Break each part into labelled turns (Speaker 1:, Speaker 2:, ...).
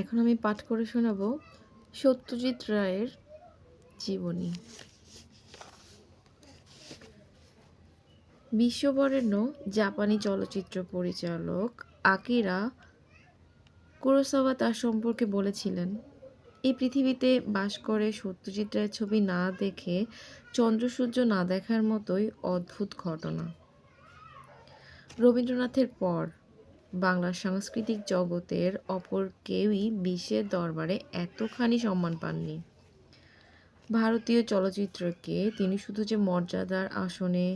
Speaker 1: এখন আমি পাঠ করে শোনাব সত্যজিৎ রায়ের জীবনী বিশ্ববরেণ্য জাপানি চলচ্চিত্র পরিচালক আকিরা কুরোসাওয়া তার সম্পর্কে বলেছিলেন এই পৃথিবীতে বাস করে সত্যজিৎ রায়ের ছবি না দেখে চন্দ্রসূর্য না দেখার মতোই অদ্ভুত ঘটনা রবীন্দ্রনাথের পর বাংলার সাংস্কৃতিক জগতের অপর কেউই বিশ্বের দরবারে এতখানি সম্মান পাননি ভারতীয় চলচ্চিত্রকে তিনি শুধু যে মর্যাদার আসনে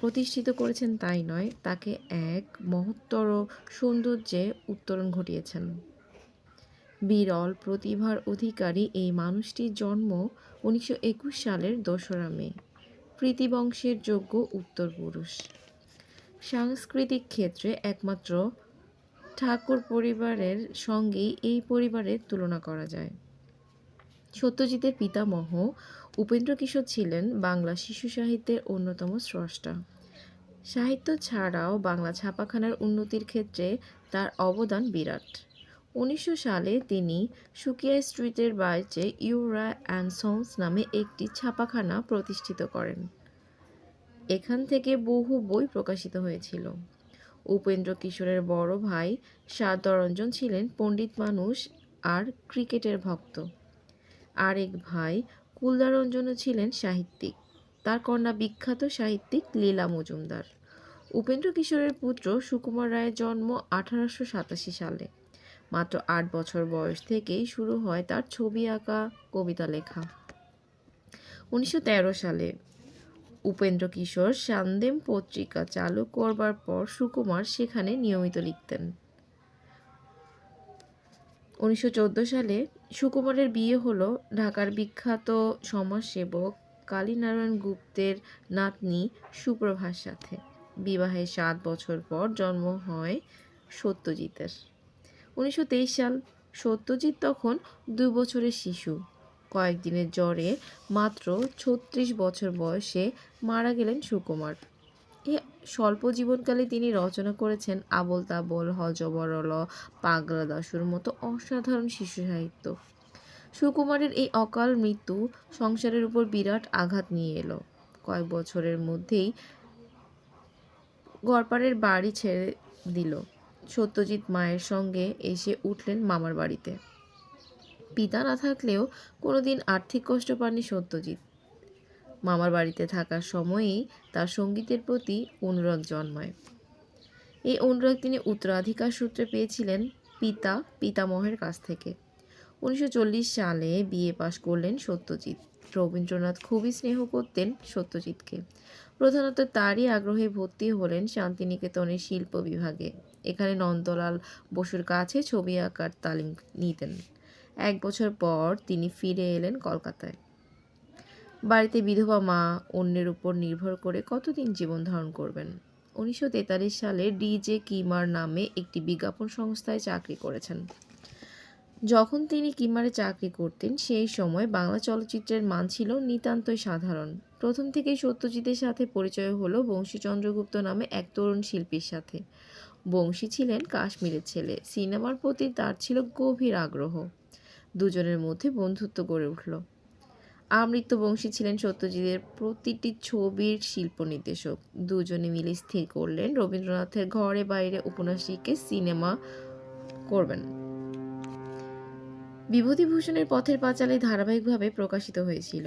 Speaker 1: প্রতিষ্ঠিত করেছেন তাই নয় তাকে এক মহত্তর সৌন্দর্যে উত্তরণ ঘটিয়েছেন বিরল প্রতিভার অধিকারী এই মানুষটির জন্ম উনিশশো সালের দোসরা মে প্রীতিবংশের যোগ্য উত্তর পুরুষ সাংস্কৃতিক ক্ষেত্রে একমাত্র ঠাকুর পরিবারের সঙ্গেই এই পরিবারের তুলনা করা যায় সত্যজিতের পিতামহ উপেন্দ্রকিশোর ছিলেন বাংলা শিশু সাহিত্যের অন্যতম স্রষ্টা সাহিত্য ছাড়াও বাংলা ছাপাখানার উন্নতির ক্ষেত্রে তার অবদান বিরাট উনিশশো সালে তিনি সুকিয়া স্ট্রিটের বাইচে ইউরা অ্যান্ড সন্স নামে একটি ছাপাখানা প্রতিষ্ঠিত করেন এখান থেকে বহু বই প্রকাশিত হয়েছিল উপেন্দ্র কিশোরের বড় ভাই সাদরঞ্জন ছিলেন পণ্ডিত মানুষ আর ক্রিকেটের ভক্ত আরেক ভাই কুলদারঞ্জনও ছিলেন সাহিত্যিক তার কন্যা বিখ্যাত সাহিত্যিক লীলা মজুমদার উপেন্দ্র কিশোরের পুত্র সুকুমার রায়ের জন্ম আঠারোশো সাতাশি সালে মাত্র আট বছর বয়স থেকেই শুরু হয় তার ছবি আঁকা কবিতা লেখা উনিশশো সালে উপেন্দ্র কিশোর সান্দেম পত্রিকা চালু করবার পর সুকুমার সেখানে নিয়মিত লিখতেন উনিশশো সালে সুকুমারের বিয়ে হলো ঢাকার বিখ্যাত সমাজসেবক কালীনারায়ণ গুপ্তের নাতনি সুপ্রভার সাথে বিবাহে সাত বছর পর জন্ম হয় সত্যজিতের উনিশশো সাল সত্যজিৎ তখন দুই বছরের শিশু কয়েকদিনের জ্বরে মাত্র ছত্রিশ বছর বয়সে মারা গেলেন সুকুমার এ স্বল্প জীবনকালে তিনি রচনা করেছেন আবল তাবল হজবরল পাগলা দাসুর মতো অসাধারণ শিশু সাহিত্য সুকুমারের এই অকাল মৃত্যু সংসারের উপর বিরাট আঘাত নিয়ে এলো কয়েক বছরের মধ্যেই গড়পাড়ের বাড়ি ছেড়ে দিল সত্যজিৎ মায়ের সঙ্গে এসে উঠলেন মামার বাড়িতে পিতা না থাকলেও কোনো দিন আর্থিক কষ্ট পাননি সত্যজিৎ মামার বাড়িতে থাকার সময়েই তার সঙ্গীতের প্রতি অনুরাগ জন্মায় এই অনুরাগ তিনি উত্তরাধিকার সূত্রে পেয়েছিলেন পিতা পিতামহের কাছ থেকে উনিশশো সালে বিএ পাশ করলেন সত্যজিৎ রবীন্দ্রনাথ খুবই স্নেহ করতেন সত্যজিৎকে প্রধানত তারই আগ্রহে ভর্তি হলেন শান্তিনিকেতনের শিল্প বিভাগে এখানে নন্দলাল বসুর কাছে ছবি আঁকার তালিম নিতেন এক বছর পর তিনি ফিরে এলেন কলকাতায় বাড়িতে বিধবা মা অন্যের উপর নির্ভর করে কতদিন জীবন ধারণ করবেন উনিশশো সালে ডিজে কিমার নামে একটি বিজ্ঞাপন সংস্থায় চাকরি করেছেন যখন তিনি কিমারে চাকরি করতেন সেই সময় বাংলা চলচ্চিত্রের মান ছিল নিতান্তই সাধারণ প্রথম থেকেই সত্যজিতের সাথে পরিচয় হলো বংশী চন্দ্রগুপ্ত নামে এক তরুণ শিল্পীর সাথে বংশী ছিলেন কাশ্মীরের ছেলে সিনেমার প্রতি তার ছিল গভীর আগ্রহ দুজনের মধ্যে বন্ধুত্ব গড়ে উঠল আমৃত্য বংশী ছিলেন সত্যজিতের প্রতিটি ছবির শিল্প নির্দেশক দুজনে মিলে স্থির করলেন রবীন্দ্রনাথের ঘরে বাইরে উপন্যাসীকে সিনেমা করবেন বিভূতিভূষণের পথের পাঁচালী ধারাবাহিকভাবে প্রকাশিত হয়েছিল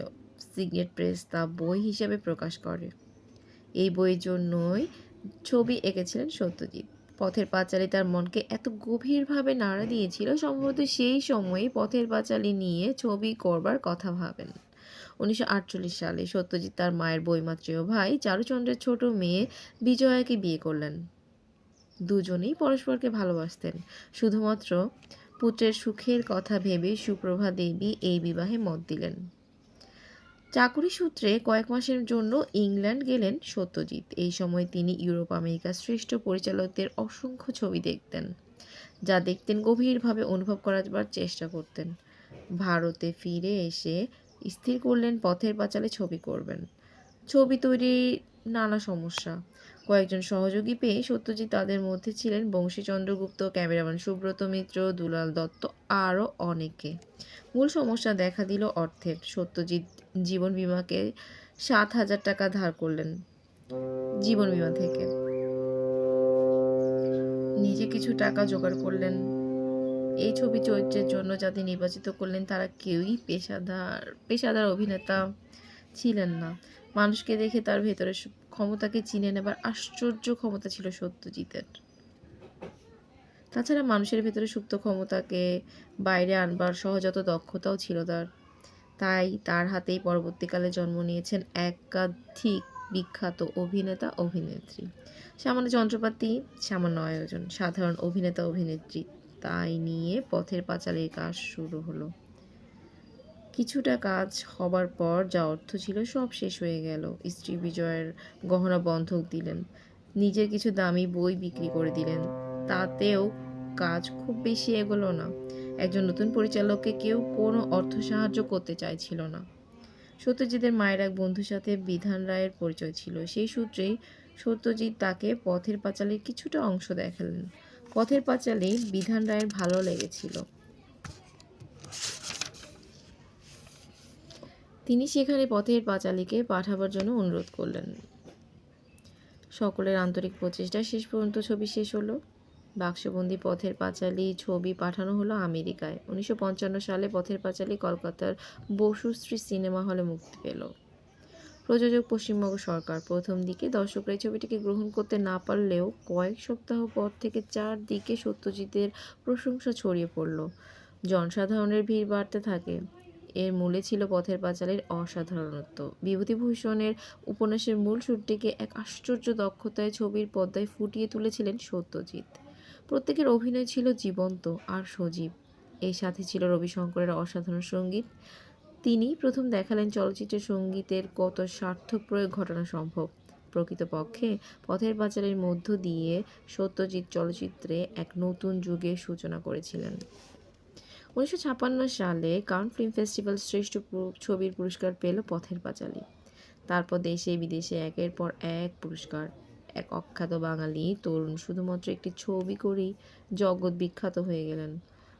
Speaker 1: সিগনেট প্রেস তা বই হিসাবে প্রকাশ করে এই বইয়ের জন্যই ছবি এঁকেছিলেন সত্যজিৎ পথের পাঁচালী তার মনকে এত গভীরভাবে নাড়া দিয়েছিল সম্ভবত সেই সময়ে পথের পাঁচালী নিয়ে ছবি করবার কথা ভাবেন উনিশশো সালে সত্যজিৎ তার মায়ের বইমাত্রীয় ভাই চারুচন্দ্রের ছোট মেয়ে বিজয়াকে বিয়ে করলেন দুজনেই পরস্পরকে ভালোবাসতেন শুধুমাত্র পুত্রের সুখের কথা ভেবে সুপ্রভা দেবী এই বিবাহে মত দিলেন চাকুরি সূত্রে কয়েক মাসের জন্য ইংল্যান্ড গেলেন সত্যজিৎ এই সময় তিনি ইউরোপ আমেরিকার শ্রেষ্ঠ পরিচালকদের অসংখ্য ছবি দেখতেন যা দেখতেন গভীরভাবে অনুভব করার চেষ্টা করতেন ভারতে ফিরে এসে স্থির করলেন পথের পাঁচালে ছবি করবেন ছবি তৈরির নানা সমস্যা কয়েকজন সহযোগী পেয়ে সত্যজিৎ তাদের মধ্যে ছিলেন বংশী চন্দ্রগুপ্ত ক্যামেরাম্যান সুব্রত মিত্র দুলাল দত্ত আরও অনেকে মূল সমস্যা দেখা দিল অর্থের সত্যজিৎ জীবন বিমাকে সাত হাজার টাকা ধার করলেন জীবন বিমা থেকে নিজে কিছু টাকা জোগাড় করলেন এই ছবি চরিত্রের জন্য যাদের নির্বাচিত করলেন তারা কেউই পেশাদার পেশাদার অভিনেতা ছিলেন না মানুষকে দেখে তার ভেতরে ক্ষমতাকে চিনে নেবার আশ্চর্য ক্ষমতা ছিল সত্যজিতের তাছাড়া মানুষের ভেতরে সুপ্ত ক্ষমতাকে বাইরে আনবার সহজাত দক্ষতাও ছিল তার তাই তার হাতেই পরবর্তীকালে জন্ম নিয়েছেন একাধিক বিখ্যাত অভিনেতা অভিনেত্রী সামান্য যন্ত্রপাতি সামান্য আয়োজন সাধারণ অভিনেতা অভিনেত্রী তাই নিয়ে পথের পাঁচালীর কাজ শুরু হলো কিছুটা কাজ হবার পর যা অর্থ ছিল সব শেষ হয়ে গেল স্ত্রী বিজয়ের গহনা বন্ধক দিলেন নিজের কিছু দামি বই বিক্রি করে দিলেন তাতেও কাজ খুব বেশি এগোলো না একজন নতুন পরিচালককে কেউ কোনো অর্থ সাহায্য করতে চাইছিল না সত্যজিতের মায়ের এক বন্ধুর সাথে বিধান রায়ের পরিচয় ছিল সেই সূত্রেই সত্যজিৎ তাকে পথের পাঁচালির কিছুটা অংশ দেখালেন পথের পাঁচালি বিধান রায়ের ভালো লেগেছিল তিনি সেখানে পথের পাঁচালীকে পাঠাবার জন্য অনুরোধ করলেন সকলের আন্তরিক প্রচেষ্টা শেষ পর্যন্ত ছবি শেষ হলো বাক্সবন্দি পথের পাঁচালী ছবি পাঠানো হলো আমেরিকায় উনিশশো সালে পথের পাঁচালী কলকাতার বসুশ্রী সিনেমা হলে মুক্তি পেল প্রযোজক পশ্চিমবঙ্গ সরকার প্রথম দিকে দর্শকরা এই ছবিটিকে গ্রহণ করতে না পারলেও কয়েক সপ্তাহ পর থেকে চারদিকে সত্যজিতের প্রশংসা ছড়িয়ে পড়ল জনসাধারণের ভিড় বাড়তে থাকে এর মূলে ছিল পথের পাঁচালীর অসাধারণত্ব বিভূতিভূষণের উপন্যাসের মূল সুরটিকে এক আশ্চর্য দক্ষতায় ছবির পদ্মায় ফুটিয়ে তুলেছিলেন সত্যজিৎ প্রত্যেকের অভিনয় ছিল জীবন্ত আর সজীব এর সাথে ছিল রবিশঙ্করের অসাধারণ সঙ্গীত তিনি প্রথম দেখালেন চলচ্চিত্রের সঙ্গীতের কত সার্থক প্রয়োগ ঘটানো সম্ভব প্রকৃতপক্ষে পথের পাঁচালের মধ্য দিয়ে সত্যজিৎ চলচ্চিত্রে এক নতুন যুগের সূচনা করেছিলেন উনিশশো সালে কাউন্ট ফিল্ম ফেস্টিভ্যাল শ্রেষ্ঠ ছবির পুরস্কার পেল পথের পাঁচালী তারপর দেশে বিদেশে একের পর এক পুরস্কার এক অখ্যাত বাঙালি তরুণ শুধুমাত্র একটি ছবি করেই জগৎ বিখ্যাত হয়ে গেলেন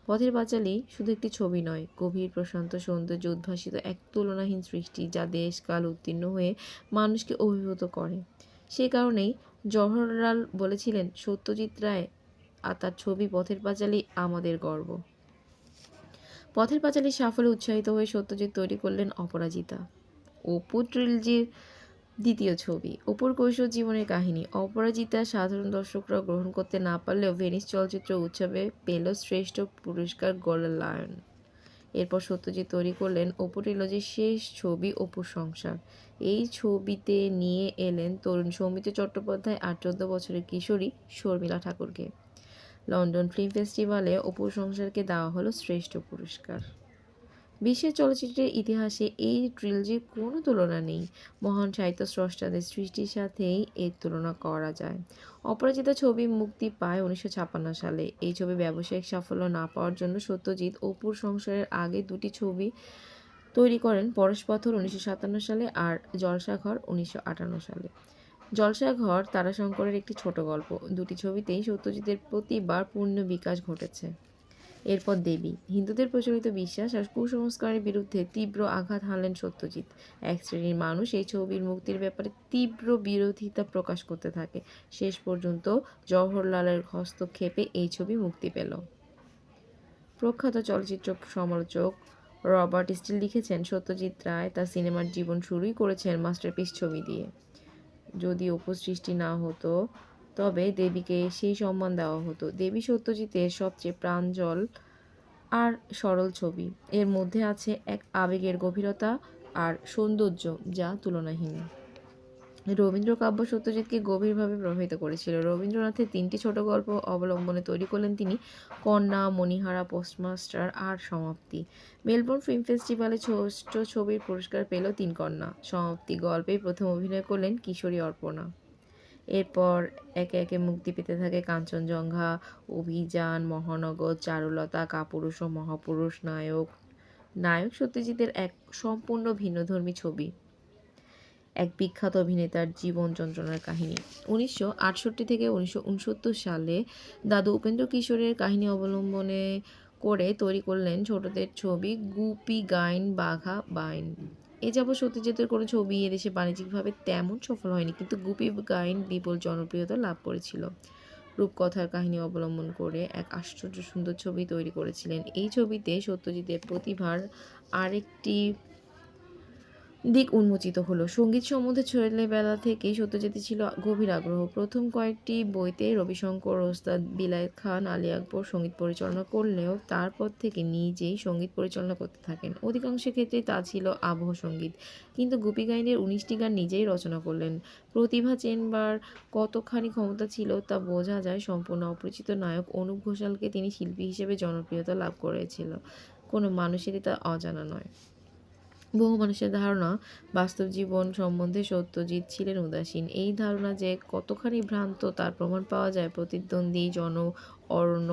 Speaker 1: পথের পাঁচালী শুধু একটি ছবি নয় গভীর প্রশান্ত সৌন্দর্য উদ্ভাসিত এক তুলনাহীন সৃষ্টি যা দেশকাল উত্তীর্ণ হয়ে মানুষকে অভিভূত করে সে কারণেই জওহরলাল বলেছিলেন সত্যজিৎ রায় আর তার ছবি পথের পাঁচালী আমাদের গর্ব পথের পাঁচালী সাফল্যে উৎসাহিত হয়ে সত্যজিৎ তৈরি করলেন অপরাজিতা অপু ট্রিলজির দ্বিতীয় ছবি অপুর কৈশোর জীবনের কাহিনী অপরাজিতা সাধারণ দর্শকরা গ্রহণ করতে না পারলেও ভেনিস চলচ্চিত্র উৎসবে পেল শ্রেষ্ঠ পুরস্কার গোল্ডেন লায়ন এরপর সত্যজিৎ তৈরি করলেন অপু ট্রিলজির শেষ ছবি অপুর সংসার এই ছবিতে নিয়ে এলেন তরুণ সৌমিত্র চট্টোপাধ্যায় আর চোদ্দ বছরের কিশোরী শর্মিলা ঠাকুরকে লন্ডন ফিল্ম ফেস্টিভ্যালে অপু সংসারকে দেওয়া হলো শ্রেষ্ঠ পুরস্কার বিশ্বের চলচ্চিত্রের ইতিহাসে এই ট্রিলজির কোনো তুলনা নেই মহান সাহিত্য স্রষ্টাদের সৃষ্টির সাথেই এর তুলনা করা যায় অপরাজিত ছবি মুক্তি পায় উনিশশো সালে এই ছবি ব্যবসায়িক সাফল্য না পাওয়ার জন্য সত্যজিৎ অপুর সংসারের আগে দুটি ছবি তৈরি করেন পাথর উনিশশো সালে আর জলসাঘর উনিশশো সালে জলসাঘর তারাশঙ্করের একটি ছোট গল্প দুটি ছবিতেই সত্যজিতের প্রতিবার পূর্ণ বিকাশ ঘটেছে এরপর দেবী হিন্দুদের প্রচলিত বিশ্বাস আর কুসংস্কারের বিরুদ্ধে তীব্র আঘাত হানলেন সত্যজিৎ এক শ্রেণীর মানুষ এই ছবির মুক্তির ব্যাপারে তীব্র বিরোধিতা প্রকাশ করতে থাকে শেষ পর্যন্ত জওহরলালের হস্তক্ষেপে এই ছবি মুক্তি পেল প্রখ্যাত চলচ্চিত্র সমালোচক রবার্ট স্টিল লিখেছেন সত্যজিৎ রায় তার সিনেমার জীবন শুরুই করেছেন মাস্টারপিস ছবি দিয়ে যদি উপসৃষ্টি না হতো তবে দেবীকে সেই সম্মান দেওয়া হতো দেবী সত্যজিতের সবচেয়ে প্রাঞ্জল আর সরল ছবি এর মধ্যে আছে এক আবেগের গভীরতা আর সৌন্দর্য যা তুলনাহীন রবীন্দ্র কাব্য সত্যজিৎকে গভীরভাবে প্রভাবিত করেছিল রবীন্দ্রনাথের তিনটি ছোট গল্প অবলম্বনে তৈরি করলেন তিনি কন্যা মণিহারা পোস্টমাস্টার আর সমাপ্তি মেলবোর্ন ফিল্ম ফেস্টিভ্যালে ষষ্ঠ ছবির পুরস্কার পেল তিন কন্যা সমাপ্তি গল্পে প্রথম অভিনয় করলেন কিশোরী অর্পণা এরপর একে একে মুক্তি পেতে থাকে কাঞ্চনজঙ্ঘা অভিযান মহানগর চারুলতা কাপুরুষ ও মহাপুরুষ নায়ক নায়ক সত্যজিতের এক সম্পূর্ণ ভিন্নধর্মী ছবি এক বিখ্যাত অভিনেতার জীবন যন্ত্রণার কাহিনী উনিশশো আটষট্টি থেকে উনিশশো সালে দাদু উপেন্দ্র কিশোরের কাহিনী অবলম্বনে করে তৈরি করলেন ছোটদের ছবি গুপি গাইন বাঘা বাইন এ যাবৎ সত্যজিতের কোনো ছবি এদেশে বাণিজ্যিকভাবে তেমন সফল হয়নি কিন্তু গুপি গাইন বিপুল জনপ্রিয়তা লাভ করেছিল রূপকথার কাহিনী অবলম্বন করে এক আশ্চর্য সুন্দর ছবি তৈরি করেছিলেন এই ছবিতে সত্যজিতের প্রতিভার আরেকটি দিক উন্মোচিত হলো সঙ্গীত সম্বন্ধে ছেলেবেলা থেকেই সত্যজিতের ছিল গভীর আগ্রহ প্রথম কয়েকটি বইতে রবিশঙ্কর ওস্তাদ বিলায়ত খান আলী আকবর সঙ্গীত পরিচালনা করলেও তারপর থেকে নিজেই সঙ্গীত পরিচালনা করতে থাকেন অধিকাংশ ক্ষেত্রেই তা ছিল আবহ সঙ্গীত কিন্তু গুপি গাইনের উনিশটি গান নিজেই রচনা করলেন প্রতিভা চেনবার কতখানি ক্ষমতা ছিল তা বোঝা যায় সম্পূর্ণ অপরিচিত নায়ক অনুপ ঘোষালকে তিনি শিল্পী হিসেবে জনপ্রিয়তা লাভ করেছিল কোনো মানুষেরই তা অজানা নয় বহু মানুষের ধারণা বাস্তব জীবন সম্বন্ধে সত্যজিৎ ছিলেন উদাসীন এই ধারণা যে কতখানি ভ্রান্ত তার প্রমাণ পাওয়া যায় প্রতিদ্বন্দ্বী জন অরণ্য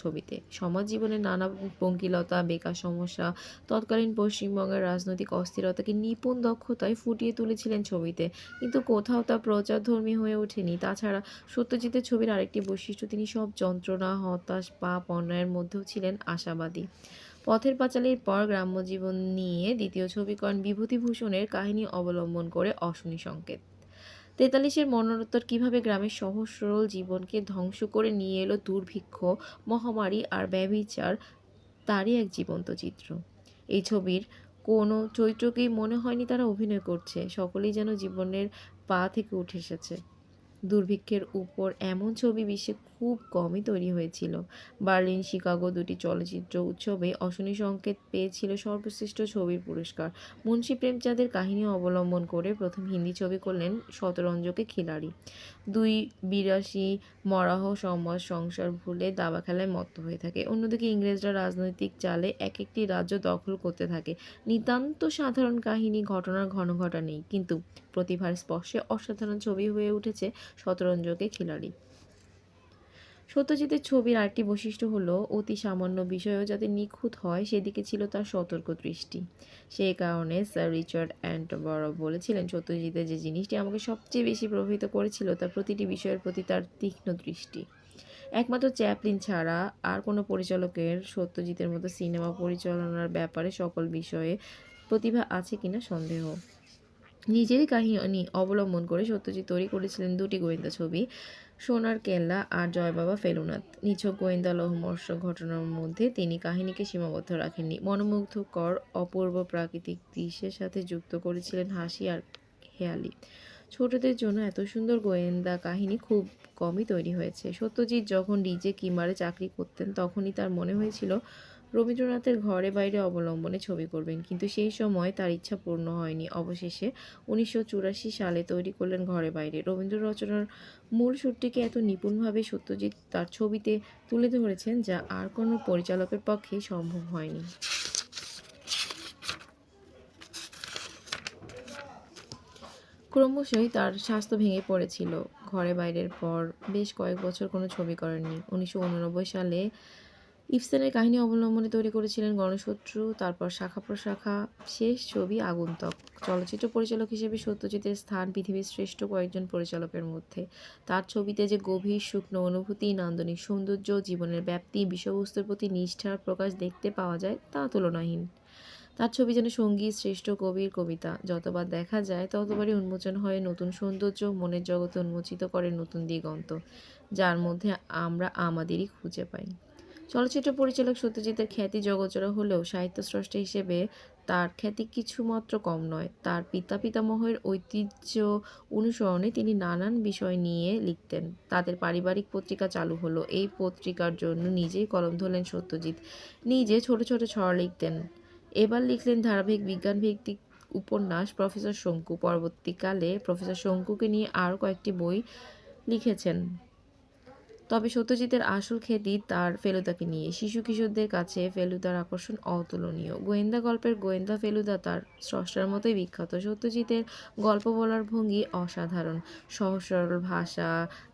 Speaker 1: ছবিতে সমাজ জীবনের নানা পঙ্কিলতা বেকার সমস্যা তৎকালীন পশ্চিমবঙ্গের রাজনৈতিক অস্থিরতাকে নিপুণ দক্ষতায় ফুটিয়ে তুলেছিলেন ছবিতে কিন্তু কোথাও তা প্রচারধর্মী হয়ে ওঠেনি তাছাড়া সত্যজিতের ছবির আরেকটি বৈশিষ্ট্য তিনি সব যন্ত্রণা হতাশ পাপ অন্যায়ের মধ্যেও ছিলেন আশাবাদী পথের পাঁচালীর পর গ্রাম্য জীবন নিয়ে দ্বিতীয় ছবিকরণ বিভূতিভূষণের কাহিনী অবলম্বন করে অশ্বনি সংকেত তেতাল্লিশের মরণোত্তর কিভাবে গ্রামের সহজ সরল জীবনকে ধ্বংস করে নিয়ে এলো দুর্ভিক্ষ মহামারী আর ব্যবিচার তারই এক জীবন্ত চিত্র এই ছবির কোনো চরিত্রকেই মনে হয়নি তারা অভিনয় করছে সকলেই যেন জীবনের পা থেকে উঠে এসেছে দুর্ভিক্ষের উপর এমন ছবি বিশ্বে খুব কমই তৈরি হয়েছিল বার্লিন শিকাগো দুটি চলচ্চিত্র উৎসবে অশনি সংকেত পেয়েছিল সর্বশ্রেষ্ঠ ছবির পুরস্কার মুন্সী প্রেমচাঁদের কাহিনী অবলম্বন করে প্রথম হিন্দি ছবি করলেন শতরঞ্জকে খিলাড়ি দুই বিরাশি মরাহ সমাজ সংসার ভুলে দাবা খেলায় মত্ত হয়ে থাকে অন্যদিকে ইংরেজরা রাজনৈতিক চালে এক একটি রাজ্য দখল করতে থাকে নিতান্ত সাধারণ কাহিনী ঘটনার ঘন ঘটা নেই কিন্তু প্রতিভার স্পর্শে অসাধারণ ছবি হয়ে উঠেছে শতরঞ্জকে খিলাড়ি সত্যজিতের ছবির আরেকটি বৈশিষ্ট্য হল অতি সামান্য বিষয়ও যাতে নিখুঁত হয় সেদিকে ছিল তার সতর্ক দৃষ্টি সেই কারণে স্যার রিচার্ড অ্যান্টবর বলেছিলেন সত্যজিতের যে জিনিসটি আমাকে সবচেয়ে বেশি প্রভাবিত করেছিল তার প্রতিটি বিষয়ের প্রতি তার তীক্ষ্ণ দৃষ্টি একমাত্র চ্যাপলিন ছাড়া আর কোনো পরিচালকের সত্যজিতের মতো সিনেমা পরিচালনার ব্যাপারে সকল বিষয়ে প্রতিভা আছে কিনা সন্দেহ নিজের কাহিনী অবলম্বন করে সত্যজিৎ তৈরি করেছিলেন দুটি গোয়েন্দা ছবি সোনার কেল্লা আর জয় বাবা ফেলুনাথ নিছক গোয়েন্দা লোহমর্ষ ঘটনার মধ্যে তিনি কাহিনীকে সীমাবদ্ধ রাখেননি মনোমুগ্ধকর অপূর্ব প্রাকৃতিক দৃশ্যের সাথে যুক্ত করেছিলেন হাসি আর হেয়ালি ছোটদের জন্য এত সুন্দর গোয়েন্দা কাহিনী খুব কমই তৈরি হয়েছে সত্যজিৎ যখন ডিজে কিমারে চাকরি করতেন তখনই তার মনে হয়েছিল রবীন্দ্রনাথের ঘরে বাইরে অবলম্বনে ছবি করবেন কিন্তু সেই সময় তার ইচ্ছা পূর্ণ হয়নি অবশেষে উনিশশো সালে তৈরি করলেন ঘরে বাইরে রবীন্দ্র রচনার মূল সুরটিকে এত নিপুণভাবে সত্যজিৎ তার ছবিতে তুলে ধরেছেন যা আর কোনো পরিচালকের পক্ষে সম্ভব হয়নি ক্রমশই তার স্বাস্থ্য ভেঙে পড়েছিল ঘরে বাইরের পর বেশ কয়েক বছর কোনো ছবি করেননি উনিশশো সালে ইফসানের কাহিনী অবলম্বনে তৈরি করেছিলেন গণশত্রু তারপর শাখা প্রশাখা শেষ ছবি আগন্তক চলচ্চিত্র পরিচালক হিসেবে সত্যজিতের স্থান পৃথিবীর শ্রেষ্ঠ কয়েকজন পরিচালকের মধ্যে তার ছবিতে যে গভীর শুকনো অনুভূতি নান্দনিক সৌন্দর্য জীবনের ব্যাপ্তি বিষয়বস্তুর প্রতি নিষ্ঠার প্রকাশ দেখতে পাওয়া যায় তা তুলনাহীন তার ছবি যেন সঙ্গীত শ্রেষ্ঠ কবির কবিতা যতবার দেখা যায় ততবারই উন্মোচন হয় নতুন সৌন্দর্য মনের জগতে উন্মোচিত করে নতুন দিগন্ত যার মধ্যে আমরা আমাদেরই খুঁজে পাই চলচ্চিত্র পরিচালক সত্যজিতের খ্যাতি জগজোড়া হলেও সাহিত্য স্রষ্ট হিসেবে তার খ্যাতি কিছুমাত্র কম নয় তার পিতা পিতামহের ঐতিহ্য অনুসরণে তিনি নানান বিষয় নিয়ে লিখতেন তাদের পারিবারিক পত্রিকা চালু হলো এই পত্রিকার জন্য নিজেই কলম ধরলেন সত্যজিৎ নিজে ছোট ছোট ছড়া লিখতেন এবার লিখলেন ধারাবাহিক বিজ্ঞান ভিত্তিক উপন্যাস প্রফেসর শঙ্কু পরবর্তীকালে প্রফেসর শঙ্কুকে নিয়ে আরও কয়েকটি বই লিখেছেন তবে সত্যজিতের আসল খ্যাতি তার ফেলুদাকে নিয়ে শিশু কিশোরদের কাছে ফেলুদার আকর্ষণ অতুলনীয় গোয়েন্দা গল্পের গোয়েন্দা ফেলুদা তার স্রষ্টার মতোই বিখ্যাত সত্যজিতের গল্প বলার ভঙ্গি অসাধারণ সহজ সরল ভাষা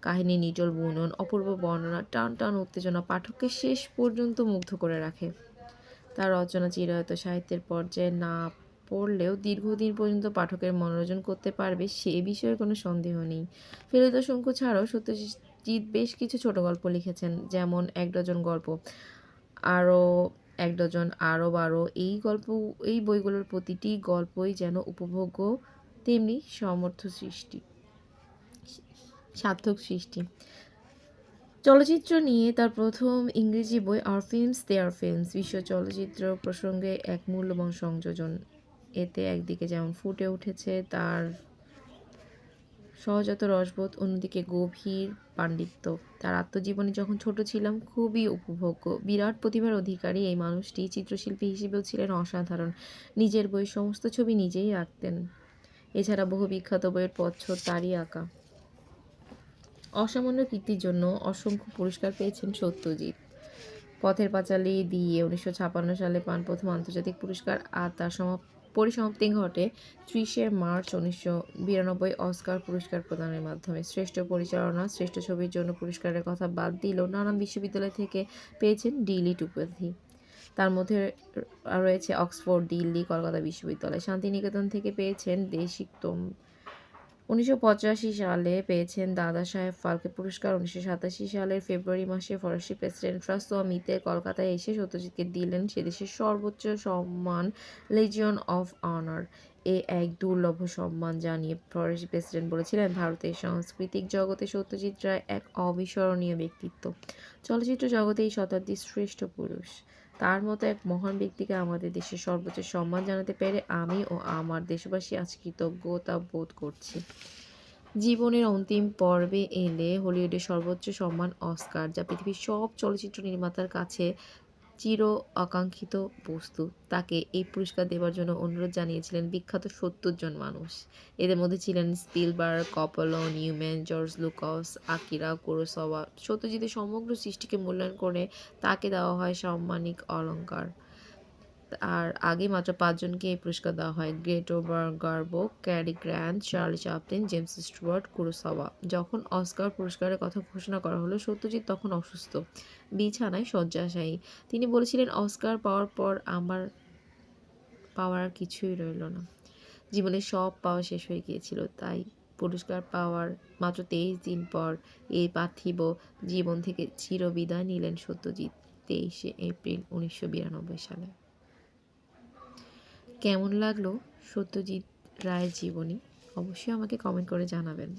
Speaker 1: কাহিনী নিটল বুনন অপূর্ব বর্ণনা টান টান উত্তেজনা পাঠককে শেষ পর্যন্ত মুগ্ধ করে রাখে তার রচনা চিরায়ত সাহিত্যের পর্যায়ে না পড়লেও দীর্ঘদিন পর্যন্ত পাঠকের মনোরঞ্জন করতে পারবে সে বিষয়ে কোনো সন্দেহ নেই ফেলুদা শঙ্কু ছাড়াও সত্যজিৎ জিৎ বেশ কিছু ছোট গল্প লিখেছেন যেমন এক ডজন গল্প আরও এক ডজন আরও বারো এই গল্প এই বইগুলোর প্রতিটি গল্পই যেন উপভোগ্য তেমনি সমর্থ সৃষ্টি সার্থক সৃষ্টি চলচ্চিত্র নিয়ে তার প্রথম ইংরেজি বই আর ফিল্মস দেয়ার ফিল্মস বিশ্ব চলচ্চিত্র প্রসঙ্গে এক মূল্যবান সংযোজন এতে একদিকে যেমন ফুটে উঠেছে তার সহজাত রসবোধ অন্যদিকে গভীর পাণ্ডিত্য তার আত্মজীবনে যখন ছোট ছিলাম খুবই উপভোগ্য বিরাট প্রতিভার অধিকারী এই মানুষটি চিত্রশিল্পী হিসেবেও ছিলেন অসাধারণ নিজের বই সমস্ত ছবি নিজেই আঁকতেন এছাড়া বহু বিখ্যাত বইয়ের পচ্ছর তারই আঁকা অসামান্য কীর্তির জন্য অসংখ্য পুরস্কার পেয়েছেন সত্যজিৎ পথের পাঁচালী দিয়ে উনিশশো ছাপান্ন সালে পান প্রথম আন্তর্জাতিক পুরস্কার আর তার সমাপ্ত পরিসমাপ্তি ঘটে ত্রিশে মার্চ উনিশশো বিরানব্বই অস্কার পুরস্কার প্রদানের মাধ্যমে শ্রেষ্ঠ পরিচালনা শ্রেষ্ঠ ছবির জন্য পুরস্কারের কথা বাদ দিলেও নানান বিশ্ববিদ্যালয় থেকে পেয়েছেন ডিলিট উপাধি তার মধ্যে রয়েছে অক্সফোর্ড দিল্লি কলকাতা বিশ্ববিদ্যালয় শান্তিনিকেতন থেকে পেয়েছেন দেশিক উনিশশো সালে পেয়েছেন দাদা সাহেব ফালকে পুরস্কার উনিশশো সালের ফেব্রুয়ারি মাসে ফরাসি প্রেসিডেন্ট ফ্রাসোয়া মিতে কলকাতায় এসে সত্যজিৎকে দিলেন সেদেশের সর্বোচ্চ সম্মান লেজিয়ন অফ অনার এ এক দুর্লভ সম্মান জানিয়ে ফরাসি প্রেসিডেন্ট বলেছিলেন ভারতের সাংস্কৃতিক জগতে সত্যজিৎ রায় এক অবিস্মরণীয় ব্যক্তিত্ব চলচ্চিত্র জগতে এই শতাব্দীর শ্রেষ্ঠ পুরুষ তার মতো এক মহান ব্যক্তিকে আমাদের দেশের সর্বোচ্চ সম্মান জানাতে পেরে আমি ও আমার দেশবাসী আজ কৃতজ্ঞতা বোধ করছি জীবনের অন্তিম পর্বে এলে হলিউডের সর্বোচ্চ সম্মান অস্কার যা পৃথিবীর সব চলচ্চিত্র নির্মাতার কাছে চির আকাঙ্ক্ষিত বস্তু তাকে এই পুরস্কার দেবার জন্য অনুরোধ জানিয়েছিলেন বিখ্যাত সত্তর জন মানুষ এদের মধ্যে ছিলেন Spielberg Coppola Newman George Lucas Akira Kurosawa সত্যজিতের সমগ্র সৃষ্টিকে মূল্যায়ন করে তাকে দেওয়া হয় সাম্মানিক অলঙ্কার আর আগে মাত্র পাঁচজনকে এই পুরস্কার দেওয়া হয় Greta Garbo Cary Grant Charlie Chaplin James Stewart Kurosawa যখন অস্কার পুরস্কারের কথা ঘোষণা করা হলো সত্যজিৎ তখন অসুস্থ বিছানায় শয্যাশায়ী তিনি বলেছিলেন অস্কার পাওয়ার পর আমার পাওয়ার আর কিছুই রইল না জীবনে সব পাওয়া শেষ হয়ে গিয়েছিল তাই পুরস্কার পাওয়ার মাত্র তেইশ দিন পর এই পার্থিব জীবন থেকে চিরবিদায় নিলেন সত্যজিৎ তেইশে এপ্রিল উনিশশো বিরানব্বই সালে কেমন লাগলো সত্যজিৎ রায়ের জীবনী অবশ্যই আমাকে কমেন্ট করে জানাবেন